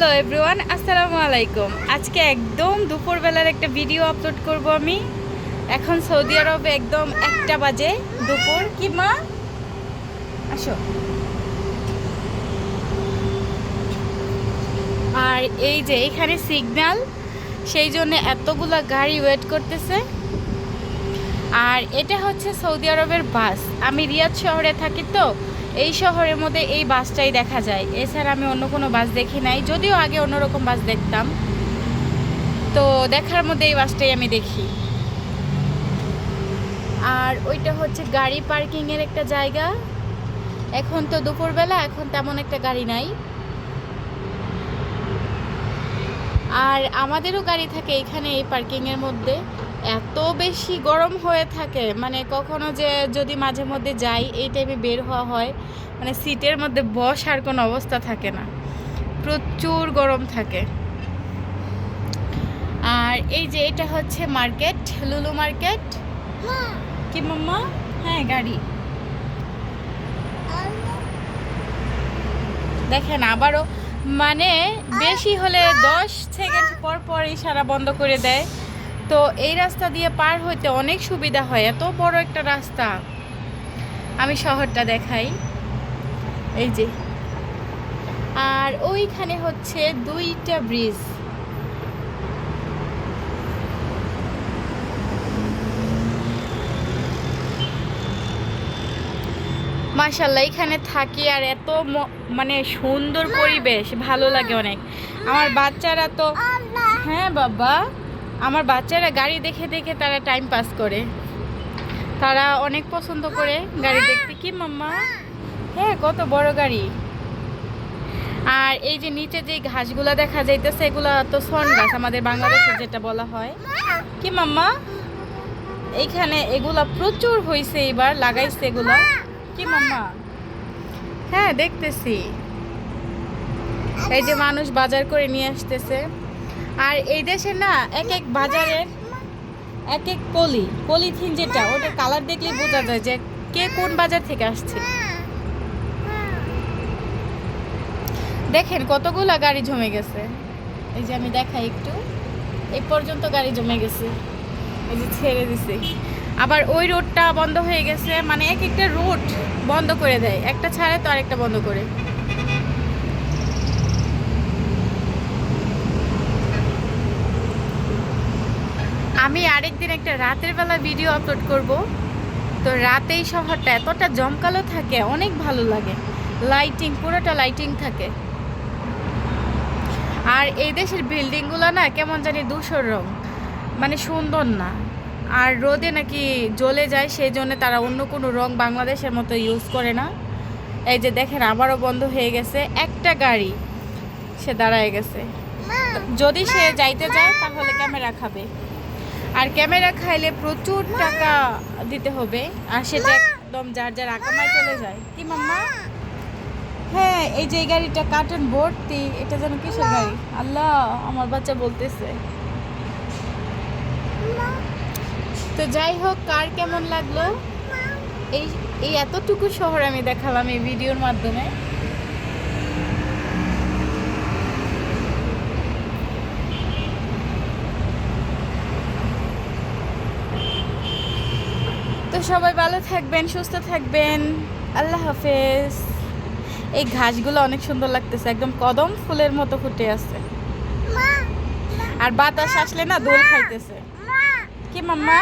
Hello everyone, আসসালামু আলাইকুম। আজকে একদম দুপুরবেলার একটা ভিডিও আপলোড করব আমি। এখন সৌদি আরবে একদম একটা বাজে দুপুর। কি মা? আসো। আর এই যে এখানে সিগন্যাল সেই জন্য এতগুলা গাড়ি ওয়েট করতেছে। আর এটা হচ্ছে সৌদি আরবের বাস। আমি রিয়াদ শহরে থাকি তো এই শহরের মধ্যে এই বাসটাই দেখা যায়। এছাড়া আমি অন্য কোনো বাস দেখি নাই, যদিও আগে অন্যরকম বাস দেখতাম। তো দেখার মধ্যে এই বাসটাই আমি দেখি। আর ওইটা হচ্ছে গাড়ি পার্কিংয়ের একটা জায়গা। এখন তো দুপুরবেলা, এখন তেমন একটা গাড়ি নাই। আর আমাদেরও গাড়ি থাকে এখানে এই পার্কিংয়ের মধ্যে। এত বেশি গরম হয়ে থাকে মানে কখনো যে যদি মাঝে মধ্যে যাই, এই টাইমে বের হওয়া হয় মানে সিটের মধ্যে বসার কোনো অবস্থা থাকে না। প্রচুর গরম থাকে। আর এই যে এটা হচ্ছে মার্কেট, লুলু মার্কেট। কি মাম্মা? হ্যাঁ গাড়ি। দেখেন, আবারও মানে বেশি হলে দশ সেকেন্ড পর পর ইশারা বন্ধ করে দেয়। তো এই রাস্তা দিয়ে পার হইতে অনেক সুবিধা হয়। এত বড় একটা রাস্তা। আমি শহরটা দেখাই। এই যে। আর ওইখানে হচ্ছে দুইটা ব্রিজ মাশাল্লাহ এখানে থাকি আর এত মানে সুন্দর পরিবেশ। ভালো লাগে অনেক। আমার বাচ্চারা তো হ্যাঁ বাবা। আমার বাচ্চারা গাড়ি দেখে দেখে তারা টাইম পাস করে। তারা অনেক পছন্দ করে গাড়ি দেখতে। কি মাম্মা? হ্যাঁ কত বড় গাড়ি। আর এই যে নিচে যে ঘাসগুলা দেখা যাইতেছে, এগুলা তো সন গাছ আমাদের বাংলাদেশে যেটা বলা হয়। কি মাম্মা? এইখানে এগুলা প্রচুর হয়েছে এবার লাগাইছে এগুলা। কি মাম্মা? হ্যাঁ দেখতেছি। এই যে মানুষ বাজার করে নিয়ে আসতেছে। আর এই দেশে না এক এক বাজারের এক এক পলি, পলিথিন যেটা ওটার কালার দেখলে বোঝা যায় যে কে কোন বাজার থেকে আসছে। দেখেন কতগুলা গাড়ি জমে গেছে। এই যে আমি দেখাই একটু। এই পর্যন্ত গাড়ি জমে গেছে। এই যে ছেড়ে দিছে। আবার ওই রোডটা বন্ধ হয়ে গেছে মানে এক একটা রুট বন্ধ করে দেয়। একটা ছাড়ে তো আরেকটা বন্ধ করে। আমি আরেকদিন একটা রাতের বেলা ভিডিও আপলোড করব। তো রাতে এই শহরটা এতটা জমকালো থাকে, অনেক ভালো লাগে। লাইটিং পুরোটা লাইটিং থাকে। আর এই দেশের বিল্ডিংগুলো না কেমন জানি ধূসর রং মানে সুন্দর না। আর রোদে নাকি জ্বলে যায়, সেই জন্য তারা অন্য কোনো রং বাংলাদেশের মতো ইউজ করে না। এই যে দেখেন, আবারও বন্ধ হয়ে গেছে, একটা গাড়ি সে দাঁড়ায় গেছে। যদি সে যাইতে যায় তাহলে ক্যামেরা খাবে। আর ক্যামেরা খাইলে প্রচুর টাকা দিতে হবে। আর সেটা একদম যার যার আকামায় চলে যায়। কি মাম্মা? হ্যাঁ এই যে গাড়িটা কার্টন ভর্তি এটা যেন কিসের গাড়ি? আল্লাহ আমার বাচ্চা বলতেছে। তো যাই হোক কার কেমন লাগল? এই এই এতটুকু শহর আমি দেখালাম এই ভিডিওর মাধ্যমে। সবাই ভালো থাকবেন সুস্থ থাকবেন। আল্লাহ হাফেজ। এই ঘাসগুলো অনেক সুন্দর লাগতেছে একদম কদম ফুলের মতো ফুটে আছে। আর বাতাস আসলে না দোল খাইতেছে। কি মাম্মা?